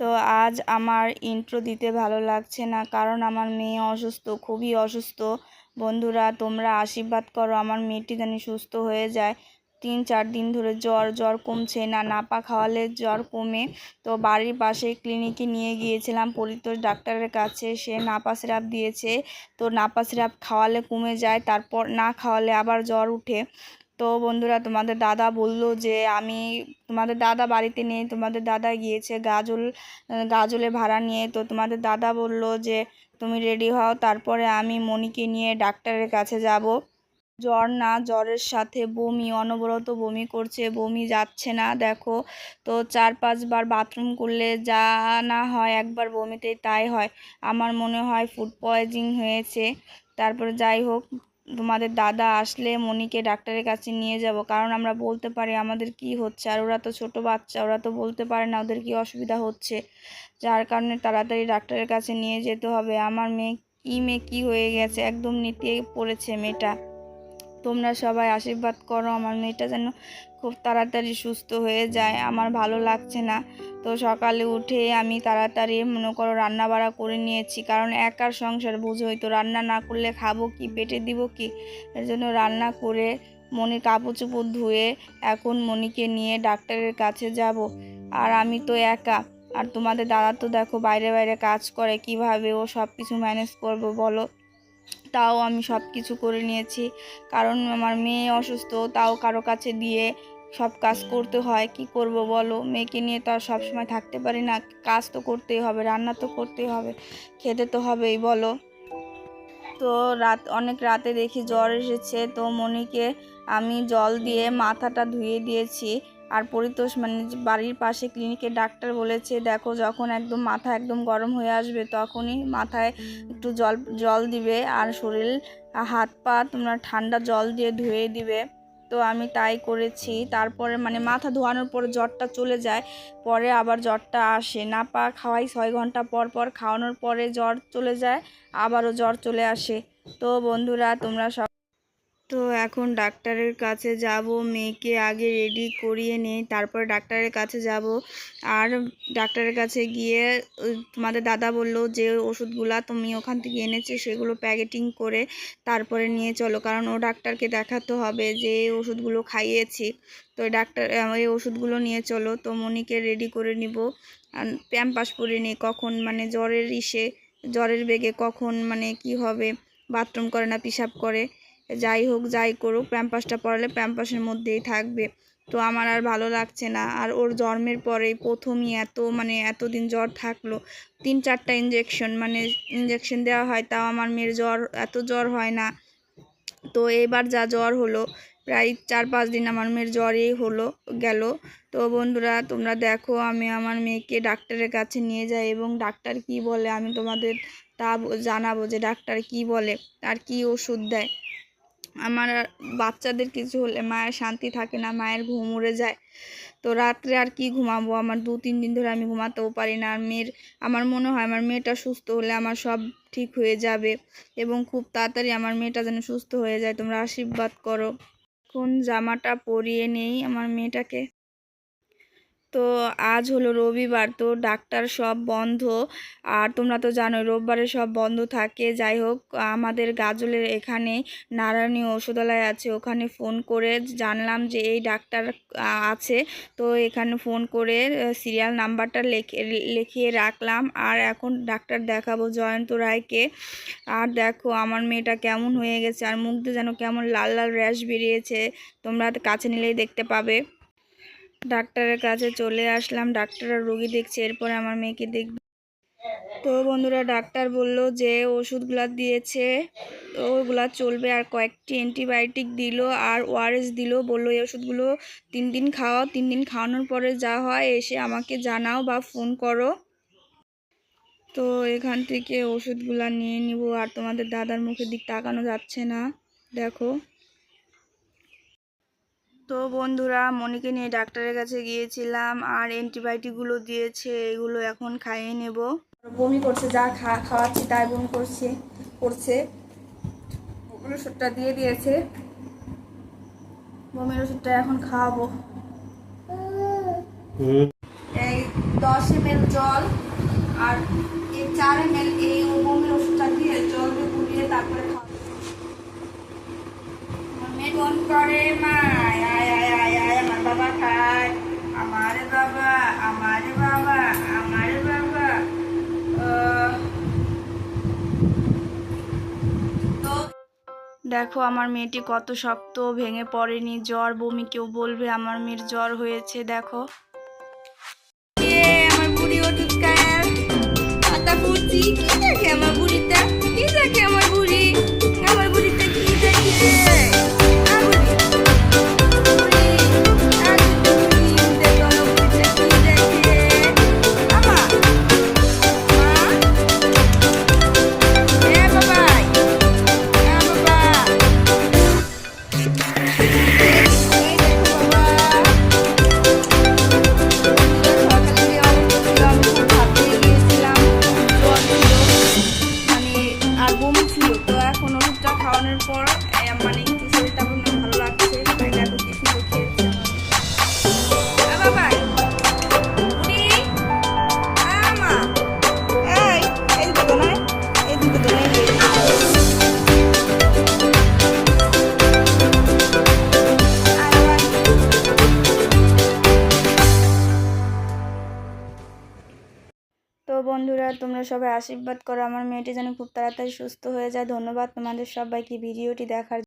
তো আজ আমার ইন্ট্রো দিতে ভালো লাগছে না, কারণ আমার মেয়ে অসুস্থ, খুবই অসুস্থ। বন্ধুরা, তোমরা আশীর্বাদ করো, আমার মেয়েটি যেন সুস্থ হয়ে যায়। তিন, চার দিন ধরে জ্বর জ্বর কমছে না, নাপা খাওয়ালে জ্বর কমে। তো বাড়ির পাশে ক্লিনিকে নিয়ে গিয়েছিলাম, পরিতোষ ডাক্তারের কাছে, সে নাপা সিরাপ দিয়েছে। তো নাপা সিরাপ খাওয়ালে কমে যায়, তারপর না খাওয়ালে আবার জ্বর উঠে। তো বন্ধুরা, তোমাদের দাদা বলল যে আমি, তোমাদের দাদা বাড়িতে নেই, তোমাদের দাদা গিয়েছে গাজল গাজলে ভাড়া নিয়ে। তো তোমাদের দাদা বলল যে তুমি রেডি হও, তারপরে আমি মনিকে নিয়ে ডাক্তারের কাছে যাব। জ্বর না, জ্বরের সাথে বমি, অনবরত বমি করছে, বমি যাচ্ছে না, দেখো। তো চার পাঁচবার বাথরুম করলে যা না হয়, একবার বমিতে তাই হয়। আমার মনে হয় ফুড পয়জিং হয়েছে। তারপরে যাই হোক তোমাদের দাদা আসলে মনিকে ডাক্তারের কাছে নিয়ে যাব, কারণ আমরা বলতে পারি আমাদের কি হচ্ছে। আর ওরা তো ছোট বাচ্চা, ওরা তো বলতে পারে না ওদের কি অসুবিধা হচ্ছে। যার কারণে তাড়াতাড়ি ডাক্তারের কাছে নিয়ে যেতে হবে। আমার মেয়ে, কী মেয়ে, কী হয়ে গেছে? একদম নিতে পড়েছে মেয়েটা। তোমরা সবাই আশীর্বাদ করো, আমার মেয়েটা যেন খুব তাড়াতাড়ি সুস্থ হয়ে যায়। আমার ভালো লাগছে না। তো সকালে উঠে আমি তাড়াতাড়ি, মনে করো রান্না বাড়া করে নিয়েছি। কারণ একার সংসার বুঝোই তো রান্না না করলে খাব কি পেটে দিব কি? এর জন্য রান্না করে মনির কাপড় চোপড় ধুয়ে এখন মনিকে নিয়ে ডাক্তারের কাছে যাব। আর আমি তো একা। আর তোমাদের দাদা তো দেখো বাইরে বাইরে কাজ করে, কীভাবে ও সব কিছু ম্যানেজ করব বলো? তাও আমি সব কিছু করে নিয়েছি। কারণ আমার মেয়ে অসুস্থ, তাও কারও কাছে দিয়ে সব কাজ করতে হয়, কি করব বলো? মেয়েকে নিয়ে তো আর সবসময় থাকতে পারি না, কাজ তো করতেই হবে, রান্না তো করতেই হবে, খেতে তো হবেই, বলো। তো রাত, অনেক রাতে দেখি জ্বর এসেছে, তো মনিকে আমি জল দিয়ে মাথাটা ধুয়ে দিয়েছি। আর পরিতোষ মানে বাড়ির পাশে ক্লিনিকে ডাক্তার বলেছে, দেখো যখন একদম মাথা একদম গরম হয়ে আসবে তখনই মাথায় একটু জল জল দিবে। আর শরীর, হাত পা তোমরা ঠান্ডা জল দিয়ে ধুয়ে দিবে। তো আমি তাই করেছি। তারপরে মানে মাথা ধোয়ানোর পরে জ্বরটা চলে যায়, পরে আবার জ্বরটা আসে। না পা খাওয়াই ছয় ঘণ্টা পর পর, খাওয়ানোর পরে জ্বর চলে যায়, আবারও জ্বর চলে আসে। তো বন্ধুরা, তোমরা সব এখন ডাক্তারের কাছে যাব, মেয়েকে আগে রেডি করিয়ে নেই, তারপর ডাক্তারের কাছে যাব। আর ডাক্তারের কাছে গিয়ে তোমাদের দাদা বলল যে ওষুধগুলা তুমি ওখান থেকে এনেছে, সেগুলো প্যাকেটিং করে তারপরে নিয়ে চলো। কারণ ও ডাক্তারকে দেখাতে হবে যে ওষুধগুলো খাইয়েছি। তো ডাক্তার এই ওষুধগুলো নিয়ে চলো। তো মনিকে রেডি করে নিব। প্যাম্পাস পরে নিই কখন মানে জ্বরের ইসে, জ্বরের বেগে কখন মানে কি হবে? বাথরুম করে না, পেশাব করে। যাই হোক, যাই করুক, প্যাম্পাসটা পরালে প্যাম্পাসের মধ্যেই থাকবে। তো আমার আর ভালো লাগছে না। আর ওর জন্মের পরেই প্রথমই এত মানে এতদিন জ্বর থাকল। তিন চারটা ইঞ্জেকশন মানে ইঞ্জেকশন দেওয়া হয়, তাও আমার মেয়ের জ্বর, এত জ্বর হয় না। তো এবার যা জ্বর হলো, প্রায় চার পাঁচ দিন আমার মেয়ের জ্বরেই হলো, গেল। তো বন্ধুরা, তোমরা দেখো, আমি আমার মেয়েকে ডাক্তারের কাছে নিয়ে যাই এবং ডাক্তার কি বলে, আমি তোমাদের তা জানাব যে ডাক্তার কি বলে, আর কি ওষুধ দেয়। আমার বাচ্চাদের কিছু হলে মায়ের শান্তি থাকে না, মায়ের ঘুম উড়ে যায়। তো রাত্রে আর কি ঘুমাবো? আমার দু, তিন দিন ধরে আমি ঘুমাতেও পারি না। আর মেয়ের, আমার মনে হয় আমার মেয়েটা সুস্থ হলে আমার সব ঠিক হয়ে যাবে এবং খুব তাড়াতাড়ি আমার মেয়েটা যেন সুস্থ হয়ে যায়। তোমরা আশীর্বাদ করো। কোন জামাটা পরিয়ে নেই আমার মেয়েটাকে। তো আজ হলো রবিবার, তো ডাক্তার সব বন্ধ। আর তোমরা তো জানো রোববারে সব বন্ধ থাকে। যাই হোক, আমাদের গাজলের এখানে নারায়ণী ঔষধালয় আছে, ওখানে ফোন করে জানলাম যে এই ডাক্তার আছে। তো এখানে ফোন করে সিরিয়াল নাম্বারটা লেখে, লিখিয়ে রাখলাম। আর এখন ডাক্তার দেখাবো জয়ন্ত রায়কে। আর দেখো, আমার মেয়েটা কেমন হয়ে গেছে, আর মুখ যেন কেমন লাল লাল র্যাশ বেরিয়েছে। তোমরা কাছে নিলেই দেখতে পাবে। ডাক্তারের কাছে চলে আসলাম। ডাক্তার আর রোগী দেখছে, এরপরে আমার মেয়েকে দেখবে। তো বন্ধুরা, ডাক্তার বলল যে ওষুধগুলা দিয়েছে, তো ওগুলা চলবে। আর কয়েকটি অ্যান্টিবায়োটিক দিল আর ওআরএস দিল। বলল, এই ওষুধগুলো তিন দিন খাওয়াও তিন দিন খাওয়ানোর পরে যা হয়, এসে আমাকে জানাও বা ফোন করো। তো এখান থেকে ওষুধগুলা নিয়ে নিব। আর তোমাদের দাদার মুখের দিক তাকানো যাচ্ছে না। দেখো। তো বন্ধুরা, মনিকে নিয়ে ডাক্তারের কাছে গিয়েছিলাম আর অ্যান্টিবায়োটিকগুলো দিয়েছে, এগুলো এখন খাইয়ে নেব। বমি করছে, যা খাওয়াচ্ছি তাই বমি করছে করছে। বমির ওষুধটা দিয়ে দিয়েছে। বমির ওষুধটা এখন খাওয়াবো। এই দশ এম এল জল আর এই চার এম এল এই বমির ওষুধটা দিয়ে জল দিয়ে তারপরে খাওয়া করে বাবা আমার বাবা আমার বাবা আমার বাবা দেখো, আমার মেয়েটি কত শক্ত, ভেঙে পড়েনি, জ্বর, বমি, কেউ বলবে আমার মেয়ের জ্বর হয়েছে দেখো আমার বন্ধুরা, তোমরা সবাই আশীর্বাদ করো। আমার মেয়েটি যেন খুব তাড়াতাড়ি সুস্থ হয়ে যায়। ধন্যবাদ তোমাদের সবাইকে। ভিডিওটি দেখার